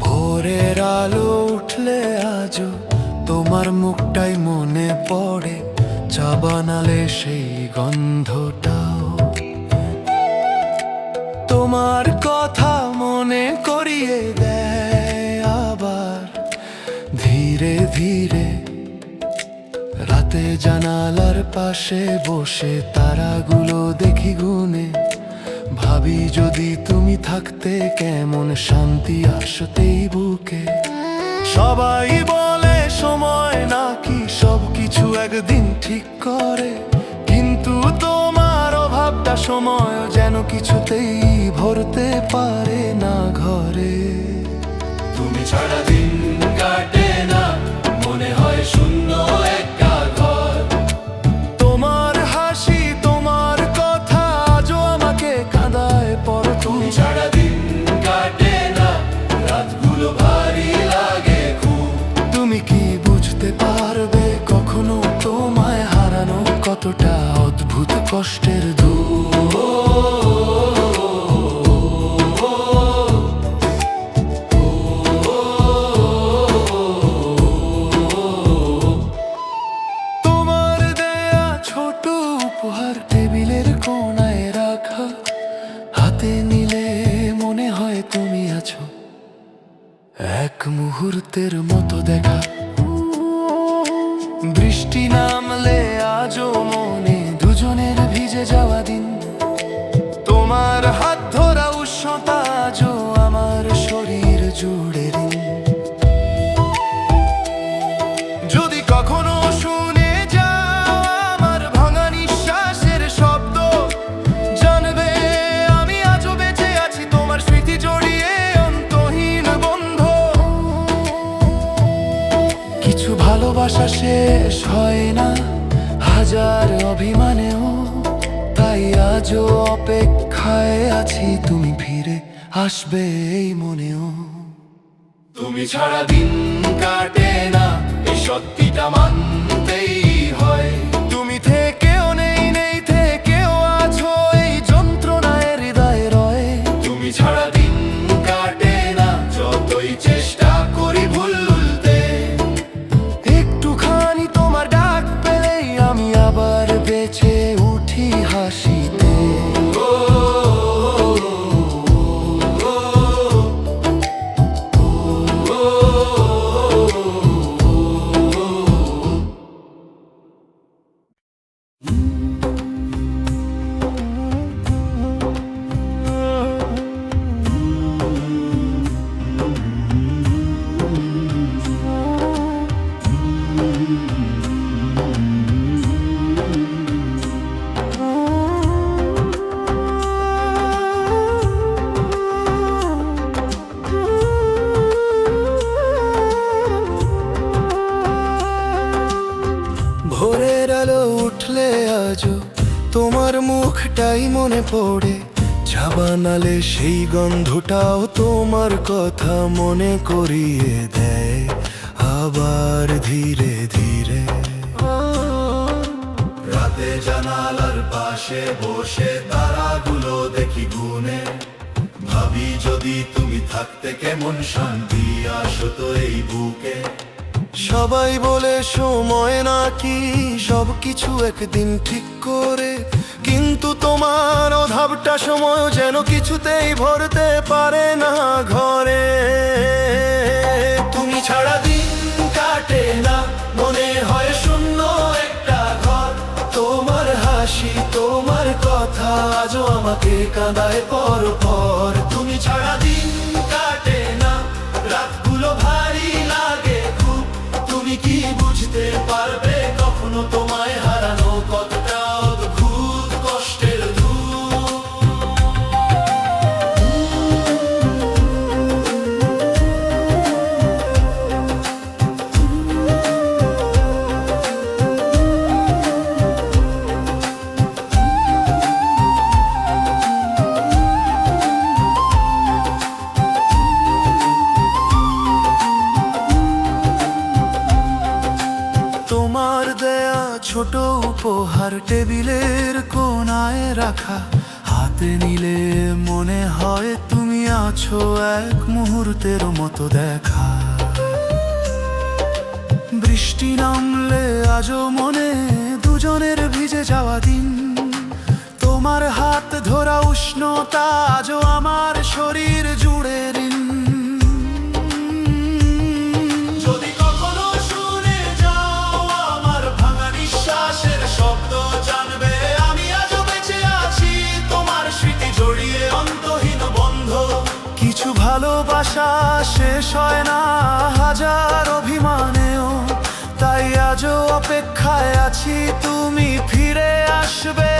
ভোরের আলো উঠলে আজও তোমার মুখটাই মনে পড়ে। চা বানালে সেই গন্ধটাও। তোমার কথা মনে করিয়ে দেয় আবার। ধীরে ধীরে রাতে জানালার পাশে বসে তারাগুলো দেখি গুনে। ভাবি যদি তুমি থাকতে কেমন শান্তি আসতেই বুকে। সবাই বলে সময় নাকি সবকিছু একদিন ঠিক করে, কিন্তু তোমার অভাবটা সময় যেন কিছুতেই ভরতে পারে না ঘরে। তুমি ছাড়া অদ্ভুত কষ্টের দূর তোমার দেয়া ছোট উপহার ভালোবাসা শেষ হয় না। হাজার অভিমানেও, তাই আজও অপেক্ষায় আছি। তুমি ফিরে আসবে এই মনেও। তুমি ছাড়া দিন কাটে না, এই সত্যিটা মানতেই ভোরের আলো উঠলে আজও তোমার মুখটাই মনে পড়ে। চা বানালে সেই গন্ধটাও তোমার কথা মনে করিয়ে দেয়। আবার ধীরে ধীরে রাতে জানালার পাশে বসে তারাগুলো দেখি গুনে। ভাবি, যদি তুমি থাকতে কেমন শান্তি আসতো এই বুকে। সবাই বলে, সময় নাকি? সবকিছু একদিন ঠিক করে। কিন্তু তোমার অভাবটা সময় যেন কিছুতেই ভরতে পারে না ঘরে। তুমি ছাড়া না, মনে হয় শূন্য একটা ঘর। তোমার হাসি, তোমার কথা আজও আমাকে কাঁদায় পর পর। তুমি ছাড়া দিন কাটে না, রাতগুলো ভারী লাগে খুব। তুমি কি বুঝতে পারবে কখনো তোমায় উপহার টেবিলের কোনায় রাখা। হাতে নিলে মনে হয় তুমি আছো এক মুহূর্তের মতো দেখা। বৃষ্টি নামলে আজও মনে দুজনের ভিজে যাওয়া দিন। তোমার হাত ধরা উষ্ণতা আজও আমার শরীর কিছু ভালোবাসা শেষ হয় না হাজার অভিমানেও। তাই আজও অপেক্ষায় আছি তুমি ফিরে আসবে।